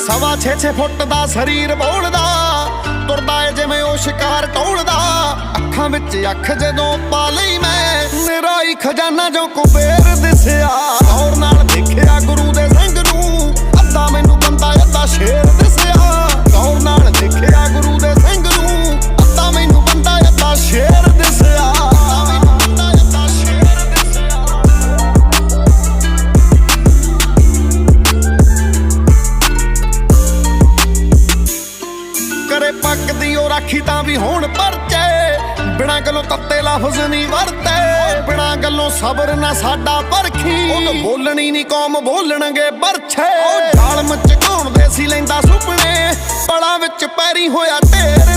ਸਵਾ 6-6 ਫੁੱਟ ਦਾ ਸਰੀਰ ਬੋਲਦਾ, ਤੁਰਦਾ ਏ ਜਿਵੇਂ ਉਹ ਸ਼ਿਕਾਰ ਟੋਲਦਾ। ਅੱਖਾਂ ਵਿੱਚ ਅੱਖ ਜਦੋਂ ਪਾ ਲਈ ਮੈਂ ਨਿਰਾਈ ਖਜ਼ਾਨਾ ਜੋ ਕੁਬੇਰ ਦਿਸਿਆ। ਉਹ ਰਾਖੀ ਤਾਂ ਵੀ ਹੋਣ ਪਰਚੇ। ਬਿਨਾਂ ਗੱਲੋਂ ਤੱਤੇ ਲਫ਼ਜ਼ ਨਹੀਂ ਵਰਤੇ। ਬਿਨਾਂ ਗੱਲੋਂ ਸਬਰ ਨਾ ਸਾਡਾ ਪਰਖੀ। ਉਹ ਬੋਲਣੀ ਨਹੀਂ ਕੌਮ ਬੋਲਣਗੇ ਬਰਛੇ ਉਹ ਜਾਲ ਮਚ ਘਾਉਣ ਦੇ ਸੀ ਲੈਂਦਾ ਸੁਪਨੇ। ਪਲਾਂ ਵਿੱਚ ਪੈਰੀ ਹੋਇਆ ਢੇਰ।